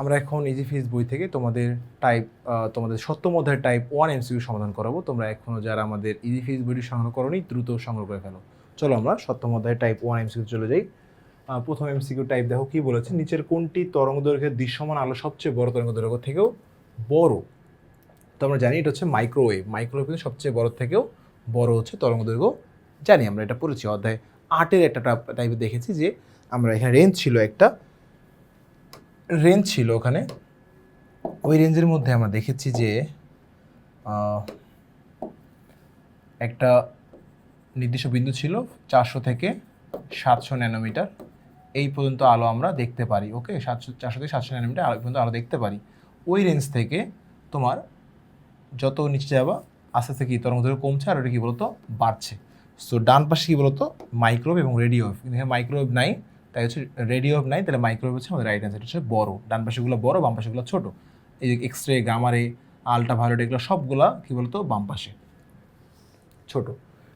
আমরা এখন ইজি ফিজ বই থেকে তোমাদের টাইপ তোমাদের সপ্তম অধ্যায়ের টাইপ ওয়ান এমসিকিউ সমাধান করাবো। তোমরা এখনও যারা আমাদের ইজি ফিজ বইটি সংগ্রহ করোনি, দ্রুত সংগ্রহ করে ফেলো। চলো আমরা সপ্তম অধ্যায়ের টাইপ ওয়ান এমসিকিউ চলে যাই। প্রথম এমসিকিউ টাইপ দেখো কি বলেছে? নিচের কোনটি তরঙ্গ দৈর্ঘ্যের দৃশ্যমান আলো সবচেয়ে বড় তরঙ্গ দৈর্ঘ্য থেকেও বড়? তো আমরা জানি এটা হচ্ছে মাইক্রোওয়েভ মাইক্রোওয়েভ কিন্তু সবচেয়ে বড় থেকেও বড় হচ্ছে তরঙ্গ দৈর্ঘ্য। জানি আমরা এটা পড়েছি অধ্যায় আটের একটা টাইপে দেখেছি যে আমরা এখানে রেঞ্জ ছিল একটা। রেঞ্জ ছিল ওখানে। ওই রেঞ্জের মধ্যে আমরা দেখেছি যে একটা নির্দিষ্ট বিন্দু ছিল চারশো থেকে সাতশো ন্যানোমিটার। এই পর্যন্ত আলো আমরা দেখতে পারি, ওকে? সাতশো, চারশো থেকে সাতশো ন্যানোমিটার আলো পর্যন্ত আলো দেখতে পারি। ওই রেঞ্জ থেকে তোমার যত নিচে যাবা, আস্তে আস্তে কি তরঙ্গ দৈর্ঘ্য কমছে আর ওটা কী বলতো বাড়ছে। সো ডান পাশে কী বলতো? মাইক্রোওয়েভ এবং রেডিও কিন্তু মাইক্রোওয়েভ নাই তাই হচ্ছে রেডিও নাই তাহলে মাইক্রোওয়েভ হচ্ছে আমাদের রাইট অ্যান্সার হচ্ছে বড়। ডান পাশেগুলো বড়, বাম পাশেগুলো ছোট। এই যে এক্স রে গামারে আলট্রা ভায়োলেট এগুলো সবগুলা কী বলতো? বাম পাশে। ছোট।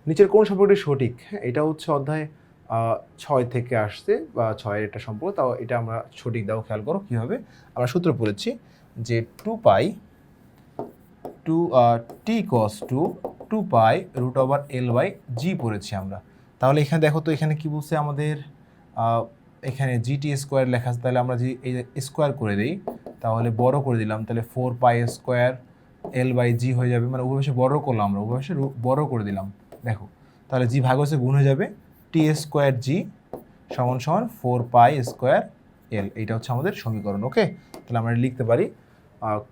নিচের কোন সম্পর্কটি সঠিক? হ্যাঁ এটা হচ্ছে অধ্যায় ছয় থেকে আসছে, বা ছয়ের একটা সম্পর্ক, তাও এটা আমরা সঠিক দাও, খেয়াল করো কীভাবে আমরা সূত্র পড়েছি যে two pi two T equals to two pi root over L by G পড়েছি আমরা। তাহলে এখানে দেখো তো, এখানে কি বলছে আমাদের? এখানে জিটি স্কোয়ার লেখা আছে, তাহলে আমরা যে এই স্কোয়ার করে দিই, তাহলে বড় করে দিলাম, তাহলে four pi square L by G হয়ে যাবে মানে উভয় বড় করলাম আমরা উভয় বড় করে দিলাম, দেখো, তাহলে জি ভাগ হচ্ছে গুণ হয়ে যাবে টি স্কোয়ার জি সমান সমান ফোর পাই স্কোয়ার এল এইটা হচ্ছে আমাদের সমীকরণ ওকে তাহলে আমরা লিখতে পারি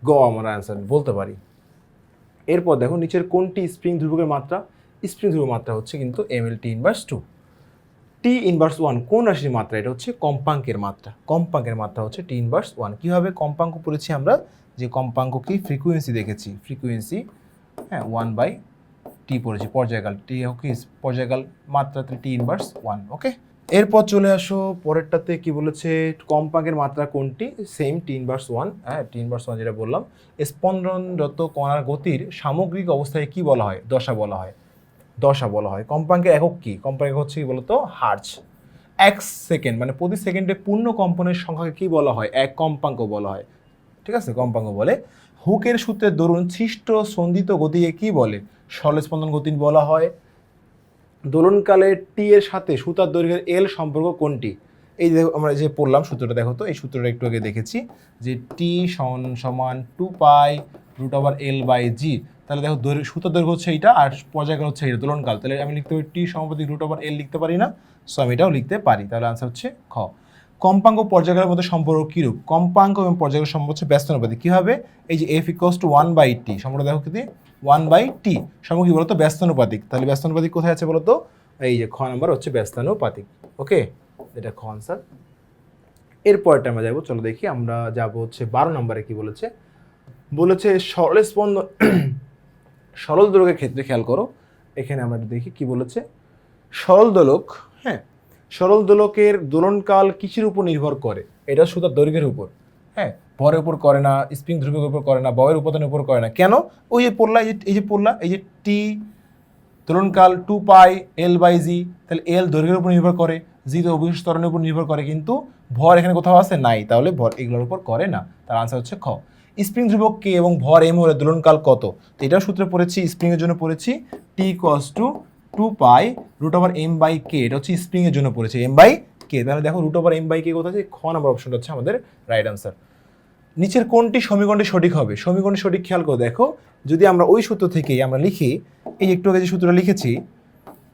গ আমরা অ্যান্সার বলতে পারি। এরপর দেখো, নিচের কোনটি স্প্রিং ধ্রুবকের মাত্রা? স্প্রিং ধ্রুবক মাত্রা হচ্ছে কিন্তু M L T inverse two T inverse one কোন রাশির মাত্রা? এটা হচ্ছে কম্পাঙ্কের মাত্রা। কম্পাঙ্কের মাত্রা হচ্ছে টি ইনভার্স ওয়ান কীভাবে কম্পাঙ্ক পড়েছি আমরা? যে কম্পাঙ্ক কি? ফ্রিকুয়েন্সি দেখেছি। ফ্রিকুয়েন্সি হ্যাঁ ওয়ান বাই টি পড়েছি। পর্যায়কাল টি কি? পর্যায়কাল মাত্রাতে টি ইনভার্স ওয়ান ওকে এরপর চলে আসো, পরেরটাতে কি বলেছে? কম্পাঙ্কের মাত্রা কোনটি? সেম টি ইনভার্স ওয়ান হ্যাঁ টি ইনভার্স ওয়ান যেটা বললাম। স্পন্দনরত কণার গতির সামগ্রিক অবস্থায় কি বলা হয়? দশা বলা হয়। দশা বলা হয়। কম্পাঙ্কের একক কি? কম্পাঙ্ক হচ্ছে কি বলতো? হার্জ। এক সেকেন্ড মানে প্রতি সেকেন্ডে পূর্ণ কম্পনের সংখ্যাকে কী বলা হয়? এক কম্পাঙ্ক বলা হয়। ঠিক আছে? কম্পাঙ্ক বলে। হুকের সূত্রের দরুন সৃষ্ট সন্ধিত গতিকে কি বলে? স্পন্দন গতি বলা হয়। দোলনকালে টি এর সাথে সুতার দৈর্ঘ্যের এল সম্পর্ক কোনটি? এই যে আমরা যে পড়লাম সূত্রটা, দেখো তো, এই সূত্রটা একটু আগে দেখেছি যে টি সমান সমান two pi root over L by G তাহলে দেখো দৈর্ঘ্য, সুতার দৈর্ঘ্য হচ্ছে এইটা আর পর্যায়কাল হচ্ছে এইটা দোলনকাল তাহলে আমি লিখতে পারি টি সমাপতি রুট ওভার এল লিখতে পারি না সো আমি এটাও লিখতে পারি। তাহলে আনসার হচ্ছে খ। কম্পাঙ্ক পর্যায়কালের মধ্যে সম্পর্ক কীরূপ? কম্পাঙ্ক এবং পর্যায়কাল সম্পর্ক হচ্ছে ব্যস্তানুপাতিক কী হবে? এই যে F equals to one by T সম্পর্ক দেখো কি ওয়ান বাই টি সম্পর্ক কী বলতো? ব্যস্তানুপাতিক তাহলে ব্যস্তানুপাতিক কোথায় আছে বলতো? এই যে খ নাম্বার হচ্ছে ব্যস্তানুপাতিক ওকে এটা খ আনসার এরপরটা আমরা যাব, চলো দেখি, আমরা যাব হচ্ছে বারো নম্বরে কি বলেছে। বলেছে সরল স্পন্দন সরল দোলকের ক্ষেত্রে খেয়াল করো, এখানে আমরা দেখি কি বলেছে। সরল দোলক হ্যাঁ সরল দোলকের দোলনকাল কিসের উপর নির্ভর করে? এটা সুতার দৈর্ঘ্যের উপর। হ্যাঁ ভরের উপর করে না, স্প্রিং ধ্রুবের উপর করে না, বয়ের উপাদানের উপর করে না। কেন? ওই যে পড়লা এই যে- এই যে পড়লা এই যে টি, দোলনকাল টু পাই, এল বাই জি, তাহলে এল দৈর্ঘ্যের উপর নির্ভর করে। জি তো অভিষ্ট ত্বরণের উপর নির্ভর করে, কিন্তু ভর এখানে কোথাও আছে? নাই। তাহলে ভর এগুলোর উপর করে না। তার আনসার হচ্ছে খ। স্প্রিং ধ্রুবক কে এবং ভর এম হলে দোলনকাল কত? তো এটাও সূত্রে পড়েছি, স্প্রিংয়ের জন্য পড়েছি T equals to two pi root over M by K এটা হচ্ছে স্প্রিংয়ের জন্য পড়েছে এম বাই কে তাহলে দেখো root over M by K কোথায় আছে? খ নাম্বার অপশনটা হচ্ছে আমাদের রাইট আনসার নিচের কোনটি সমীকরণটি সঠিক হবে? সমীকরণটি সঠিক খেয়াল করে দেখো। যদি আমরা ওই সূত্র থেকেই আমরা লিখি, এই একটু আগে যে সূত্রটা লিখেছি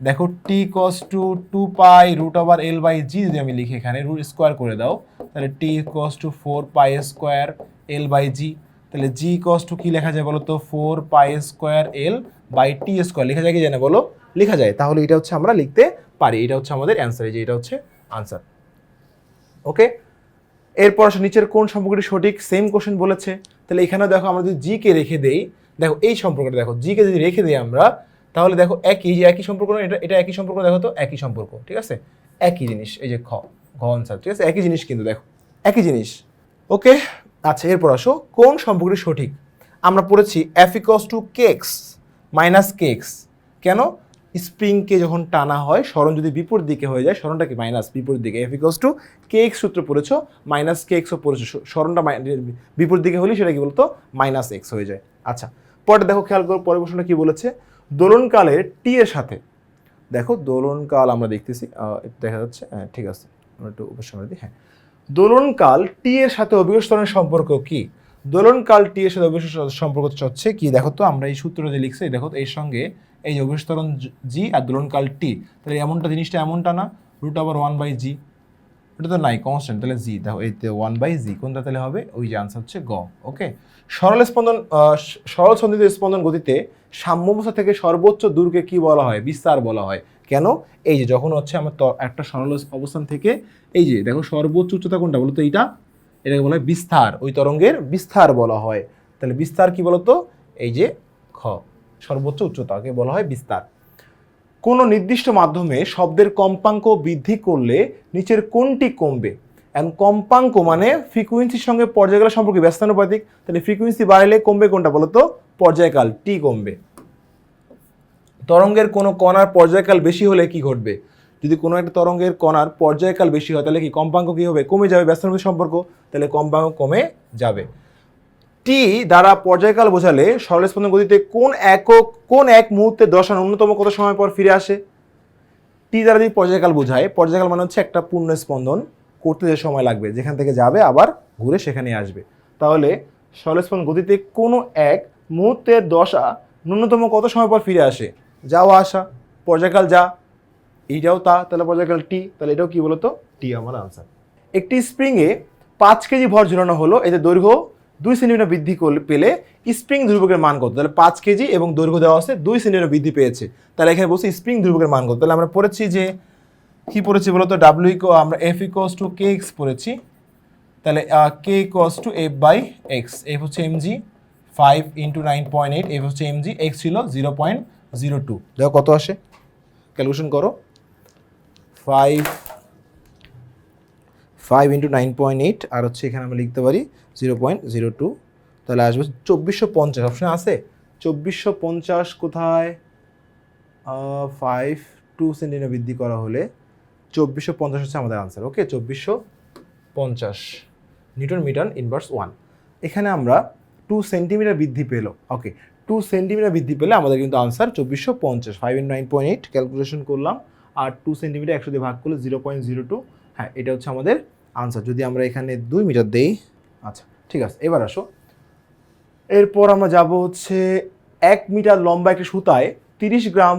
দেখো T equals to two pi root over L by G যদি আমি লিখি এখানে রুট স্কোয়ার করে দাও, তাহলে T equals to four pi square L by G তাহলে জি কস টু কী লেখা যায় বলো তো? Four pi square L by T square লেখা যায় কি জানে বলো? লেখা যায়। তাহলে এটা হচ্ছে আমরা লিখতে পারি। এটা হচ্ছে আমাদের অ্যান্সার এই যে এটা হচ্ছে আনসার ওকে এরপর আসো, নিচের কোন সম্পর্কটি সঠিক? সেম কোশ্চেন বলেছে। তাহলে এখানে দেখো, আমরা যদি জি কে রেখে দেই, দেখো, এই সম্পর্কটা দেখো জি কে যদি রেখে দিই আমরা তাহলে দেখো একই যে একই সম্পর্ক এটা এটা একই সম্পর্ক দেখো তো একই সম্পর্ক, ঠিক আছে? একই জিনিস, এই যে খ, ঘ আনসার ঠিক আছে? একই জিনিস কিন্তু দেখো, একই জিনিস। ওকে আচ্ছা এরপর আসো, কোন সম্পর্কটি সঠিক? আমরা পড়েছি x to kx minus kx কেন? স্প্রিংকে যখন টানা হয়, স্মরণ যদি বিপরীত দিকে হয়ে যায়, স্মরণটা কি মাইনাস বিপরীত দিকে? F equals to K X সূত্র পড়েছো মাইনাস কে এক্সও পড়েছো স্মরণটা বিপরীত দিকে হলে সেটা কি বলতো? মাইনাস এক্স হয়ে যায়। আচ্ছা পরে দেখো, খেয়াল করো, পরের প্রশ্নটা কি বলেছে? দোলনকালের টি এর সাথে। দেখো, দোলনকাল আমরা দেখতেছি দেখা যাচ্ছে হ্যাঁ ঠিক আছে, আমরা একটু উপসংহার দিই হ্যাঁ। দোলনকাল টি এর সাথে অভিকর্ষণের সম্পর্ক কি? দোলনকাল টি এর সাথে অভিকর্ষণ সম্পর্ক হচ্ছে কি? দেখো তো, আমরা এই সূত্রটা যে লিখছি, দেখো এর সঙ্গে এই যে অভিকর্ষণ জি আর দোলনকাল টি, তাহলে এমনটা জিনিসটা এমনটা না? রুট আবার ওয়ান বাই জি এটা তো নাই কনস্ট্যান্ট তাহলে জি দেখো, এই ওয়ান বাই জি কোনটা তাহলে হবে? ওই যে আনসার হচ্ছে গ ওকে সরল স্পন্দন সরল সন্ধিত স্পন্দন গতিতে সাম্যাবস্থা থেকে সর্বোচ্চ দূরকে কি বলা হয়? বিস্তার বলা হয়। কেন? এই যে যখন হচ্ছে আমার একটা সরল অবস্থান থেকে এই যে, দেখো সর্বোচ্চ উচ্চতা কোনটা বলতো এইটা? এটাকে বলা হয় বিস্তার। ওই তরঙ্গের বিস্তার বলা হয়। তাহলে বিস্তার কি বলতো? এই যে খ, সর্বোচ্চ উচ্চতাকে বলা হয় বিস্তার। কোনো নির্দিষ্ট মাধ্যমে শব্দের কম্পাঙ্ক বৃদ্ধি করলে নিচের কোনটি কমবে? এখন কম্পাঙ্ক মানে ফ্রিকুয়েন্সির সঙ্গে পর্যায়গুলো সম্পর্কে ব্যস্তানুপাতিক। তাহলে ফ্রিকুয়েন্সি বাড়লে কমবে কোনটা বলো তো পর্যায়কাল টি কমবে। তরঙ্গের কোনো কণার পর্যায়কাল বেশি হলে কি ঘটবে? যদি কোনো একটা তরঙ্গের কণার পর্যায়কাল বেশি হয়, তাহলে কি কম্পাঙ্ক কী হবে? কমে যাবে ব্যস্তানুপাতিক সম্পর্ক, তাহলে কম্পাঙ্ক কমে যাবে। টি দ্বারা পর্যায়কাল বোঝালে সরল স্পন্দন গতিতে কোন একক, কোন এক মুহূর্তে দশা ন্যূনতম কত সময় পর ফিরে আসে? টি দ্বারা যদি পর্যায়কাল বোঝায়, পর্যায়কাল মানে হচ্ছে একটা পূর্ণ স্পন্দন করতে যে সময় লাগবে, যেখান থেকে যাবে আবার ঘুরে সেখানে আসবে। তাহলে সরল স্পন্দন গতিতে কোনো এক মুহূর্তের দশা ন্যূনতম কত সময় পর ফিরে আসে? যাওয়া আসা পর্যায়কাল যা এইটাও তা তাহলে পর্যায়কাল টি তাহলে এটাও কি বলতো? টি আমার আনসার একটি স্প্রিংয়ে পাঁচ কেজি ভর ঝুলানো হলো এতে দৈর্ঘ্য দুই সেন্টিমিটার বৃদ্ধি করলে পেলে স্প্রিং ধ্রুবকের মান কত? তাহলে পাঁচ কেজি এবং দৈর্ঘ্য দেওয়া আছে দুই সেন্টিমিটার বৃদ্ধি পেয়েছে। তাহলে এখানে বলছি স্প্রিং ধ্রুবকের মান কত? তাহলে আমরা পড়েছি যে কি পড়েছি বলতো? ডাব্লিউ ইকো আমরা F equals to K X পড়েছি। তাহলে K equals to F by X F হচ্ছে M G five into nine point eight F হচ্ছে এমজি এক্স ছিল জিরো পয়েন্ট জিরো টু দেখো কত আসে? ক্যালকুলেশন করো। Five five into nine point eight আর হচ্ছে এখানে আমরা লিখতে পারি জিরো পয়েন্ট জিরো টু তাহলে আসবে চব্বিশশো পঞ্চাশ অপশন আছে? চব্বিশশো পঞ্চাশ কোথায়? ফাইভ টু সেন্টিমিটার বৃদ্ধি করা হলে চব্বিশশো পঞ্চাশ হচ্ছে আমাদের আনসার ওকে চব্বিশশো পঞ্চাশ। নিউটন মিটার ইনভার্স ওয়ান এখানে আমরা টু সেন্টিমিটার বৃদ্ধি পেল ওকে টু সেন্টিমিটার বৃদ্ধি পেলে আমাদের কিন্তু আনসার চব্বিশশো পঞ্চাশ five in nine point eight calculation করলাম, আর টু সেন্টিমিটার একশো দিয়ে ভাগ করলে জিরো পয়েন্ট জিরো টু হ্যাঁ এটা হচ্ছে আমাদের আনসার যদি আমরা এখানে দুই মিটার দেই আচ্ছা ঠিক আছে, এবার আসো, এরপর আমরা যাব হচ্ছে এক মিটার লম্বা একটি সুতায় তিরিশ গ্রাম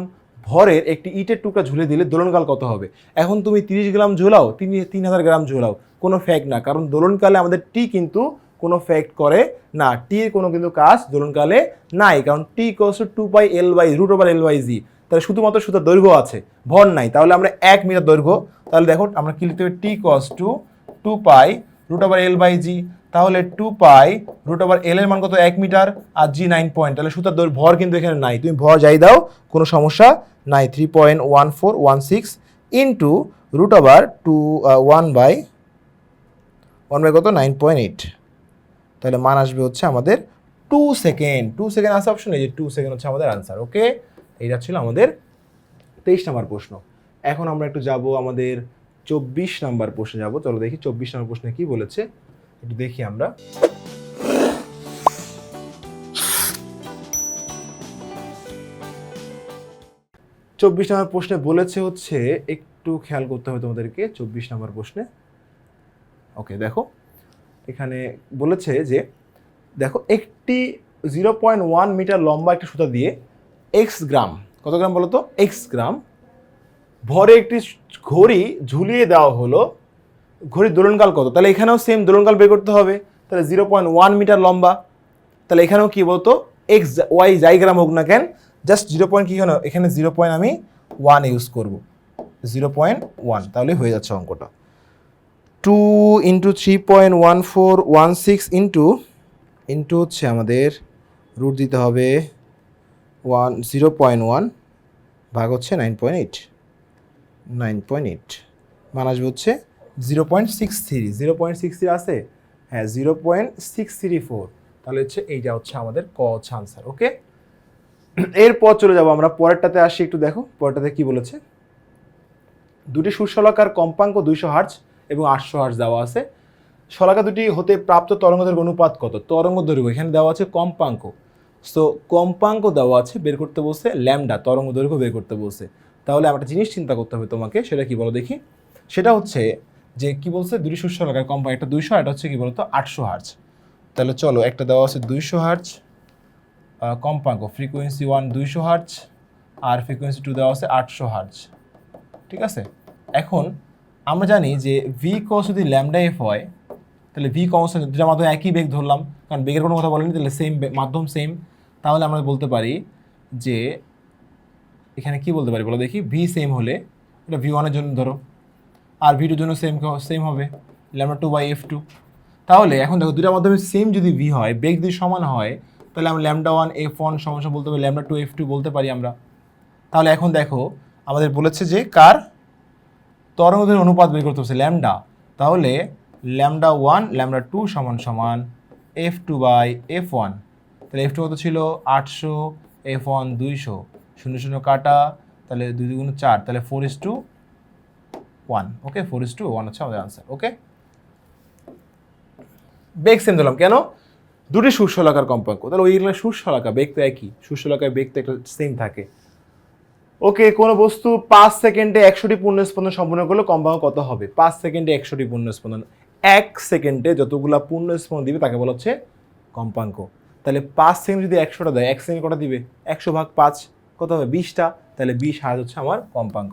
ভরের একটি ইটের টুকরা ঝুলে দিলে দোলনকাল কত হবে? এখন তুমি তিরিশ গ্রাম ঝোলাও, তিন তিন হাজার গ্রাম ঝোলাও, কোনো ফ্যাক না, কারণ দোলনকালে আমাদের টি কিন্তু কোনো ফ্যাক্ট করে না। টি এর কোনো কিন্তু কাজ দোলনকালে নাই, কারণ T equals to by L by root over L by G তাহলে শুধুমাত্র সুতার দৈর্ঘ্য আছে, ভর নাই। তাহলে আমরা এক মিটার দৈর্ঘ্য, তাহলে দেখো আমরা কি লিখতে হবে T equals to two pi root over L by G তাহলে two pi root over L এর মান কত? এক মিটার আর জি নাইন পয়েন্ট তাহলে সুতার দৈর্ঘ্য, ভর কিন্তু এখানে নাই। তুমি ভর যাই দাও, কোনো সমস্যা নাই। Three point one four one six into root over two one by one by কত? নাইন পয়েন্ট এইট তাহলে মান আসবে হচ্ছে আমাদের টু সেকেন্ড টু সেকেন্ড আসা অপশন এই যে টু সেকেন্ড হচ্ছে আমাদের আনসার ওকে এইটা ছিল আমাদের তেইশ নাম্বার প্রশ্ন। এখন আমরা একটু যাব আমাদের চব্বিশ নাম্বার প্রশ্নে যাব। চলো দেখি চব্বিশ নাম্বার প্রশ্নে কি বলেছে। একটু দেখি আমরা। চব্বিশ নম্বর প্রশ্নে বলেছে হচ্ছে, একটু খেয়াল করতে হবে তোমাদেরকে, চব্বিশ নম্বর প্রশ্নে। ওকে দেখো। এখানে বলেছে যে, দেখো, একটি জিরো পয়েন্ট ওয়ান মিটার লম্বা একটি সুতা দিয়ে এক্স গ্রাম, কত গ্রাম বলো তো এক্স গ্রাম, ভরে একটি ঘড়ি ঝুলিয়ে দেওয়া হলো, ঘড়ির দোলনকাল কত? তাহলে এখানেও সেম দোলনকাল বের করতে হবে, তাহলে জিরো পয়েন্ট ওয়ান মিটার লম্বা, তাহলে এখানেও কি বলতো? এক্স ওয়াই যাই গ্রাম হোক না কেন জাস্ট জিরো পয়েন্ট কী হলো? এখানে জিরো পয়েন্ট আমি ওয়ান ইউজ করব জিরো পয়েন্ট ওয়ান তাহলে হয়ে যাচ্ছে অঙ্কটা। Two into three point one four one six into into হচ্ছে আমাদের রুট দিতে হবে ওয়ান জিরো পয়েন্ট ওয়ান ভাগ হচ্ছে nine point eight nine point eight মান আসবে হচ্ছে zero point six three zero point six three আছে? হ্যাঁ zero point six three four তাহলে হচ্ছে এইটা হচ্ছে আমাদের ক হচ্ছে আনসার ওকে এরপর চলে যাব আমরা পরেরটাতে আসি, একটু দেখো। পরেরটাতে কি বলেছে? দুটি সুশলাকার কম্পাঙ্ক দুইশো হার্জ এবং আটশো হার্জ দেওয়া আছে। শলাকা দুটি হতে প্রাপ্ত তরঙ্গ দৈর্ঘ্য অনুপাত কত? তরঙ্গ দৈর্ঘ্য এখানে দেওয়া আছে কম্পাঙ্ক। সো কম্পাঙ্ক দেওয়া আছে, বের করতে বলছে ল্যামডা তরঙ্গ দৈর্ঘ্য বের করতে বলছে। তাহলে আমার একটা জিনিস চিন্তা করতে হবে তোমাকে, সেটা কি বলো দেখি? সেটা হচ্ছে যে কি বলছে? দুটি সুশলাকার কম্পাঙ্ক একটা দুইশো এটা হচ্ছে কি বলতো? আটশো হার্জ তাহলে চলো, একটা দেওয়া আছে দুইশো হার্জ কম্পাঙ্ক ফ্রিকোয়েন্সি ওয়ান দুইশো হার্জ আর ফ্রিকোয়েন্সি টু দেওয়া আছে আটশো হার্জ ঠিক আছে? এখন আমরা জানি যে ভি কস যদি ল্যামডা এফ হয়, তাহলে ভি কনস্ট্যান্ট দুটার মাধ্যমে একই বেগ ধরলাম, কারণ বেগের কোনো কথা বলেনি, তাহলে সেম মাধ্যম সেম তাহলে আমরা বলতে পারি যে, এখানে কি বলতে পারি বলো দেখি ভি সেম হলে, এটা ভি ওয়ানের জন্য ধরো, আর ভি টুর জন্য সেম সেম হবে lambda two by F two তাহলে এখন দেখো দুটার মাধ্যমে সেম যদি ভি হয়, বেগ যদি সমান হয়, তাহলে আমরা ল্যামডা ওয়ান এফ ওয়ান সমস্যা বলতে পারি ল্যামডা টু এফ টু বলতে পারি আমরা। তাহলে এখন দেখো, আমাদের বলেছে যে কার? তরঙ্গদের অনুপাত বের করতে হচ্ছে ল্যামডা। তাহলে ল্যামডা ওয়ান, ল্যামডা টু সমান সমান F two by F one. তাহলে এফ টু কত ছিল? আটশো, এফ ওয়ান দুইশো। শূন্য শূন্য কাটা, তাহলে দুই দুগুণ চার, তাহলে four is two one. Okay, four is two one হচ্ছে আমাদের আনসার ওকে? বেগ সেম দিলাম কেন? দুটি সুশলাকার কম্পাঙ্ক। তাহলে ওইগুলো সুশলাকা বেগ তো একই। সুশলাকার বেগ তো একটা সেম থাকে। ওকে, কোনো বস্তু পাঁচ সেকেন্ডে একশোটি পূর্ণ পূর্ণস্পন্দন সম্পূর্ণ করলে কম্পাঙ্ক কত হবে? পাঁচ সেকেন্ডে একশোটি পূর্ণস্পন্দন এক সেকেন্ডে যতগুলা পূর্ণস্পন্দন দিবে, তাকে বলা হচ্ছে কম্পাঙ্ক। তাহলে পাঁচ সেকেন্ড যদি একশোটা দেয়, এক সেকেন্ড কটা দিবে? একশো ভাগ পাঁচ, কত হবে? বিশটা। তাহলে বিশ হাজ হচ্ছে আমার কম্পাঙ্ক।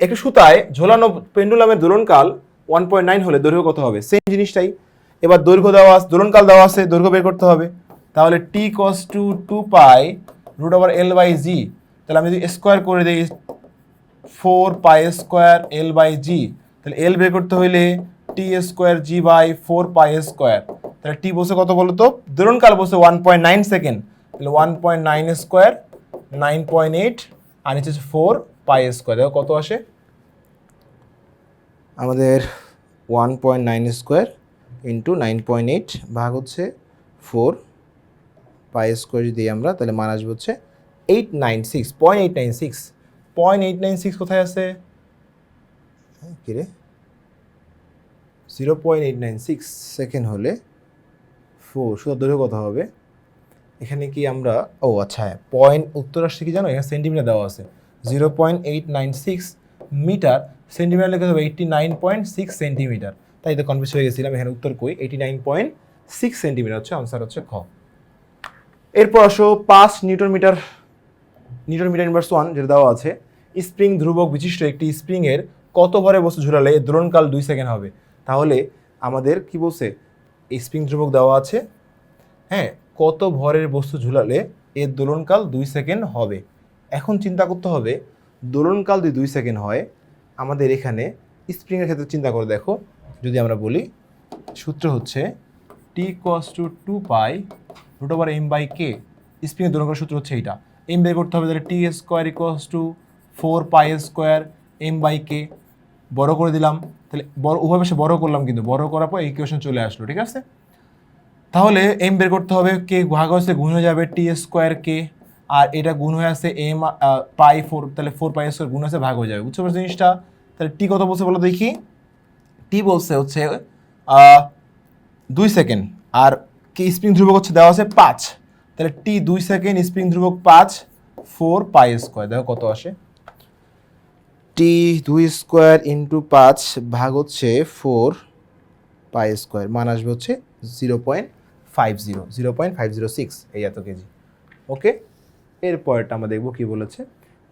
একটি সুতায় ঝোলানো পেন্ডুলামের দোলনকাল ওয়ান পয়েন্ট নাইন হলে দৈর্ঘ্য কত হবে? সেম জিনিসটাই। এবার দৈর্ঘ্য দেওয়া আছে, দোলনকাল দেওয়া আছে, দৈর্ঘ্য বের করতে হবে। তাহলে T equals to two pi root over L by G তাহলে আমি যদি স্কোয়ার করে দিই four pi square L by G তাহলে এল বের করতে হইলে T square G by four pi square তাহলে টি বসে কত বলো তো? দোলনকাল বসে ওয়ান পয়েন্ট নাইন সেকেন্ড তাহলে one point nine square nine point eight আর নিচে হচ্ছে ফোর পাই স্কোয়ার দেখো কত আসে? আমাদের one point nine square into nine point eight ভাগ হচ্ছে ফোর পাই স্কোয়ার যদি আমরা, তাহলে মান আসবে হচ্ছে eight nine six point eight nine six point eight nine six কোথায় আছে? কিরে? Zero point eight nine six second হলে ফোর শুধু দৈর্ঘ্য কত হবে? এখানে কি আমরা ও আচ্ছা হ্যাঁ পয়েন্ট উত্তর আসছে কি জানো? এখানে সেন্টিমিটার দেওয়া আছে। Zero point eight nine six metre centimetre লেখা হবে eighty nine point six centimetre তাই তো কনফিউজ হয়ে গেছিলাম এখানে উত্তর কই? Eighty nine point six centimetre হচ্ছে আনসার হচ্ছে খ। এরপর আসো পাঁচ newton metre newton metre inverse one যেটা দেওয়া আছে স্প্রিং ধ্রুবক বিশিষ্ট একটি স্প্রিংয়ের কত ভরে বস্তু ঝুলালে এর দোলনকাল দুই সেকেন্ড হবে? তাহলে আমাদের কি বলছে? এই স্প্রিং ধ্রুবক দেওয়া আছে হ্যাঁ কত ভরের বস্তু ঝুলালে এর দোলনকাল দুই সেকেন্ড হবে? এখন চিন্তা করতে হবে, দোলনকাল যদি দুই সেকেন্ড হয়, আমাদের এখানে স্প্রিংয়ের ক্ষেত্রে চিন্তা করে দেখো। যদি আমরা বলি, সূত্র হচ্ছে T equals to two pi root over M by K স্প্রিংয়ের দোলনকাল সূত্র হচ্ছে এইটা। এম বের করতে হবে তাহলে T square equals to four pi square M by K বড় করে দিলাম, তাহলে বড়, উভয় পাশে বড় করলাম কিন্তু, বড় করার পর ইকুয়েশন চলে আসলো, ঠিক আছে? তাহলে এম বের করতে হবে কে ভাগ হচ্ছে গুণ হয়ে যাবে টি স্কোয়ার কে আর এটা গুণ হয়ে আছে এম পাই ফোর তাহলে ফোর পাই স্কোয়ার গুণ আছে ভাগ হয়ে যাবে, বুঝতে পারছ জিনিসটা? তাহলে টি কত বলছে বলো দেখি? টি বলছে হচ্ছে দুই সেকেন্ড আর কি স্প্রিং ধ্রুবক হচ্ছে দেওয়া আছে পাঁচ। তাহলে টি দুই সেকেন্ড স্প্রিং ধ্রুবক পাঁচ ফোর পাই স্কোয়ার দেখো কত আসে। টি দুই স্কোয়ার ইন্টু পাঁচ ভাগ হচ্ছে ফোর পাই স্কোয়ার মান আসবে হচ্ছে zero point five zero zero point five zero six এই এত কেজি। ওকে এরপরটা আমরা দেখব কি বলেছে।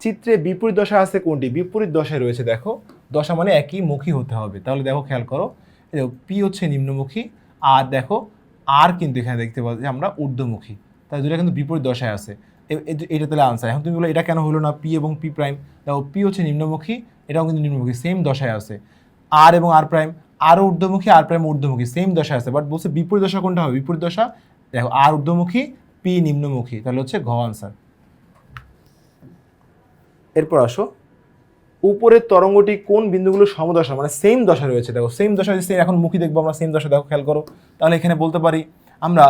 চিত্রে বিপরীত দশা আছে কোনটি? বিপরীত দশায় রয়েছে, দেখো। দশা মানে একই মুখী হতে হবে। তাহলে দেখো, খেয়াল করো। পি হচ্ছে নিম্নমুখী, আর দেখো আর কিন্তু এখানে দেখতে পাচ্ছি আমরা ঊর্ধ্বমুখী। তাই দুটো কিন্তু বিপরীত দশায় আছে। এটা তাহলে আনসার এখন তুমি বলো, এটা কেন হলো না? পি এবং পি প্রাইম দেখো পি হচ্ছে নিম্নমুখী, এটাও কিন্তু নিম্নমুখী সেম দশায় আছে। আর এবং আর প্রাইম আরও ঊর্ধ্বমুখী আর প্রাইম ঊর্ধ্বমুখী সেম দশা আছে। বাট বলছে বিপরীত দশা কোনটা হবে? বিপরীত দশা, দেখো আর ঊর্ধ্বমুখী পি নিম্নমুখী। তাহলে হচ্ছে ঘ আনসার এরপর আসো। উপরের তরঙ্গটি কোন বিন্দুগুলো সমদশা? মানে সেম দশা রয়েছে। দেখো সেম দশা যদি এখন মুখী দেখব আমরা সেম দশা দেখো, খেয়াল করো। তাহলে এখানে বলতে পারি, আমরা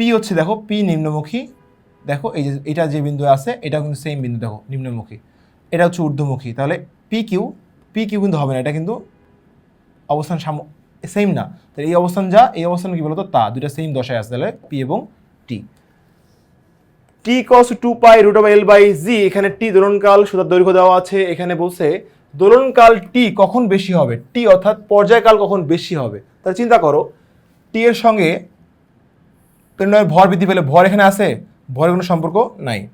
পি হচ্ছে দেখো পি নিম্নমুখী। দেখো, এই যে এটা যে বিন্দু আছে এটা কিন্তু সেম বিন্দু দেখো, নিম্নমুখী। এটা হচ্ছে ঊর্ধ্বমুখী। তাহলে পি কিউ পি কিউ কিন্তু হবে না, এটা কিন্তু অবস্থান সাম সেম না। তাহলে এই অবস্থান যা, এই অবস্থান কি বলতো? তা, দুইটা সেম দশায় আছে, তাহলে পি এবং T T equals to pi root of L by G এখানে টি দোলনকাল, সুতার দৈর্ঘ্য দেওয়া আছে, এখানে বলছে দোলনকাল টি কখন বেশি হবে? টি অর্থাৎ পর্যায়কাল কখন বেশি হবে? তাহলে চিন্তা করো টি এর সঙ্গে প্রেরণায় ভর বৃদ্ধি পেলে ভর এখানে আছে, ভরের কোনো সম্পর্ক নাই।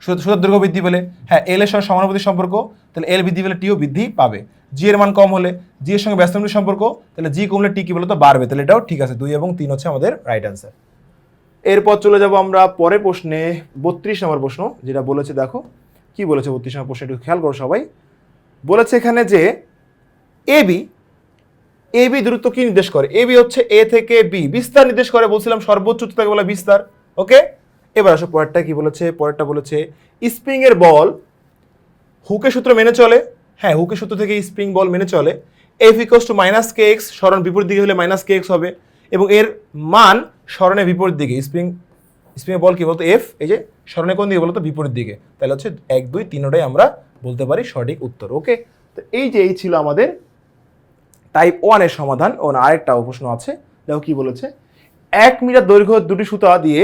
সুত- সুতার দৈর্ঘ্য বৃদ্ধি পেলে হ্যাঁ এল এর সঙ্গে সমানুপাতিক সম্পর্ক, তাহলে এল বৃদ্ধি পেলে টিও বৃদ্ধি পাবে। জি এর মান কম হলে জি এর সঙ্গে ব্যস্তানুপাতিক সম্পর্ক, তাহলে জি কমলে টি কি বলতো বাড়বে। তাহলে এটাও ঠিক আছে। দুই এবং তিন হচ্ছে আমাদের রাইট অ্যান্সার এরপর চলে যাব আমরা পরের প্রশ্নে বত্রিশ নম্বর প্রশ্ন, যেটা বলেছে, দেখো, কি বলেছে বত্রিশ নম্বর প্রশ্ন, একটু খেয়াল করো সবাই। বলেছে এখানে যে এ বি এ বি দূরত্ব কি নির্দেশ করে? এ বি হচ্ছে এ থেকে বি বিস্তার নির্দেশ করে, বলছিলাম সর্বোচ্চ উচ্চতাকে বলে বিস্তার। ওকে এবার আসো পরেরটা কি বলেছে? পরেরটা বলেছে স্প্রিং এর বল হুকের সূত্র মেনে চলে। হ্যাঁ হুকের সূত্র থেকে স্প্রিং বল মেনে চলে। F equals to minus K X স্মরণ বিপরীত দিকে হলে মাইনাস কে এক্স হবে। এবং এর মান স্মরণের বিপরীত দিকে। স্প্রিং স্প্রিং বল কি বলতো? এফ এই যে স্মরণে কোন দিকে বলতো? বিপরীত দিকে। তাহলে হচ্ছে এক, দুই তিনোটাই আমরা বলতে পারি সঠিক উত্তর। ওকে তো এই যে, এই ছিল আমাদের টাইপ ওয়ানের সমাধান, ও আরেকটাও প্রশ্ন আছে। দেখো কি বলেছে? এক মিটার দৈর্ঘ্য দুটি সুতা দিয়ে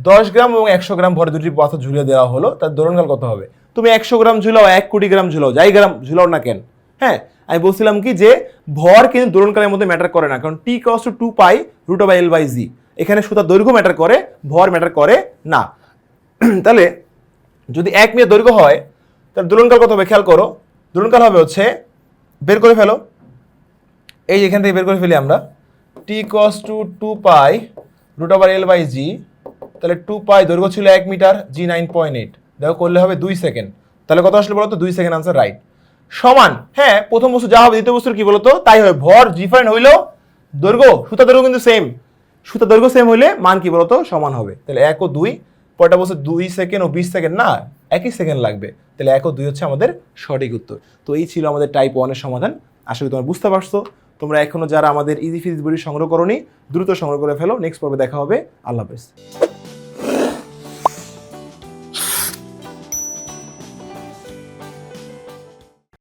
দশ গ্রাম এবং একশো গ্রাম ভরে দুটি পাথর ঝুলিয়ে দেওয়া হলো। তার দোলনকাল কত হবে? তুমি একশো গ্রাম ঝুলাও, এক কোটি গ্রাম ঝুলাও, যাই গ্রাম ঝুলাও না কেন। হ্যাঁ আমি বলছিলাম কি যে ভর কিন্তু দোলনকালের মধ্যে ম্যাটার করে না, কারণ T to two pi root by L by G এখানে সুতার দৈর্ঘ্য ম্যাটার করে, ভর ম্যাটার করে না। তাহলে যদি এক মিটার দৈর্ঘ্য হয়, তাহলে দোলনকাল কত হবে? খেয়াল করো দোলনকাল হবে হচ্ছে বের করে ফেলো। এই এখান থেকে বের করে ফেলি আমরা। T equals to two pi root over L by G তাহলে টু পাই দৈর্ঘ্য ছিল এক metre G nine point eight দেখো করলে হবে দুই সেকেন্ড তাহলে কত আসলে বলতো? দুই সেকেন্ড আনসার রাইট সমান হ্যাঁ প্রথম বস্তু যা হবে, দ্বিতীয় বস্তুর কি বলতো? তাই হবে ভর ডিফারেন্ট হইলেও দৈর্ঘ্য, সুতা দৈর্ঘ্য কিন্তু সেম সুতা দৈর্ঘ্য সেম হইলে মান কি বলতো? সমান হবে। তাহলে এক ও দুই পরটা বস্তু দুই সেকেন্ড ও বিশ সেকেন্ড না? একই সেকেন্ড লাগবে। তাহলে এক ও দুই হচ্ছে আমাদের সঠিক উত্তর। তো এই ছিল আমাদের টাইপ ওয়ানের সমাধান। আশা করি তোমরা বুঝতে পারছ। তোমরা এখনও যারা আমাদের ইজি ফিজিক্স বই সংগ্রহ করনি, দ্রুত সংগ্রহ করে ফেলো। নেক্সট পর্বে দেখা হবে। আল্লাহ হাফেজ।